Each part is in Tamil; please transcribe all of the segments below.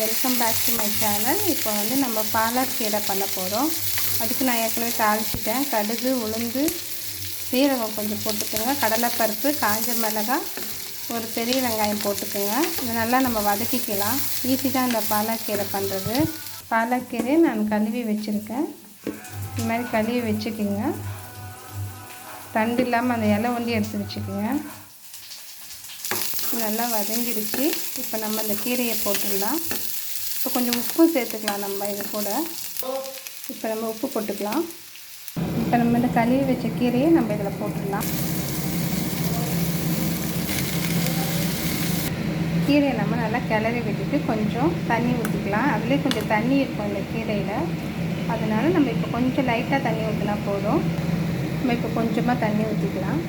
Welcome back to my channel இப்போ வந்து நம்ம பாலக் கீரை பண்ண போகிறோம் அதுக்கு நான் ஏற்கனவே தாளிச்சிட்டேன். கடுகு உளுந்து சீரகம் கொஞ்சம் போட்டுக்கோங்க. கடலைப்பருப்பு காஞ்ச மிளகாய் ஒரு பெரிய வெங்காயம் போட்டுக்கோங்க. இதை நல்லா நம்ம வதக்கிக்கலாம். ஈஸி தான் இந்த பாலக்கீரை பண்ணுறது பாலக்கீரை நான் கழுவி வச்சுருக்கேன். இந்த மாதிரி கழுவி வச்சுக்கோங்க. தண்டு இல்லாமல் அந்த இலை ஒண்டி எடுத்து வச்சுக்கோங்க. நல்லா வதங்கிடுச்சு. இப்போ நம்ம இந்த கீரையை போட்டுடலாம். இப்போ கொஞ்சம் உப்பும் சேர்த்துக்கலாம் நம்ம இது கூட. இப்போ நம்ம உப்பு போட்டுக்கலாம். இப்போ நம்ம இந்த கழுவி வச்ச கீரையை நம்ம இதில் போட்டுடலாம். கீரையை நம்ம நல்லா கிளறி விட்டுட்டு கொஞ்சம் தண்ணி ஊற்றிக்கலாம் அதுலேயே கொஞ்சம் தண்ணி இருக்கும் இந்த கீரையில். அதனால் நம்ம இப்போ கொஞ்சம் லைட்டாக தண்ணி ஊற்றினா போதும். நம்ம இப்போ கொஞ்சமாக தண்ணி ஊற்றிக்கலாம்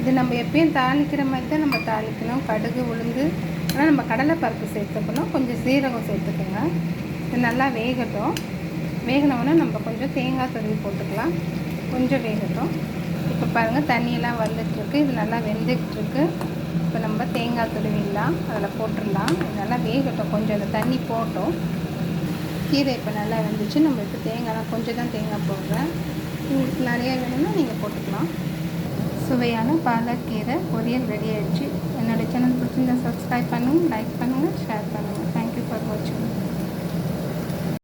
இது நம்ம எப்பயும் தாளிக்கிற மாதிரி தான் நம்ம தாளிக்கணும். கடுகு உளுந்து. ஆனால் நம்ம கடலைப்பருப்பு சேர்த்துக்கணும். கொஞ்சம் சீரகம் சேர்த்துக்கோங்க. இது நல்லா வேகட்டும். வேகினவுடனே நம்ம கொஞ்சம் தேங்காய் துருவி போட்டுக்கலாம். கொஞ்சம் வேகட்டும். இப்போ பாருங்கள் தண்ணியெல்லாம் வந்துட்டுருக்கு. இது நல்லா வெந்துக்கிட்டுருக்கு இப்போ நம்ம தேங்காய் துருவிடலாம். அதில் போட்டுடலாம். இது நல்லா வேகட்டும். கொஞ்சம் அந்த தண்ணி போட்டோம் கீரை இப்போ நல்லா வெந்துச்சு. நம்ம இப்போ தேங்காய்லாம் கொஞ்சம் தான் தேங்காய் போடுறேன். உங்களுக்கு நிறையா வேணும்னா நீங்கள் போட்டுக்கலாம். சுவையான பாலக்கீரை பொரியல் ரெடி ஆயிடுச்சு. என்னோடய சேனல் பிடிச்சிருந்தா சப்ஸ்கிரைப் பண்ணுங்கள் லைக் பண்ணுங்கள் ஷேர் பண்ணுங்கள்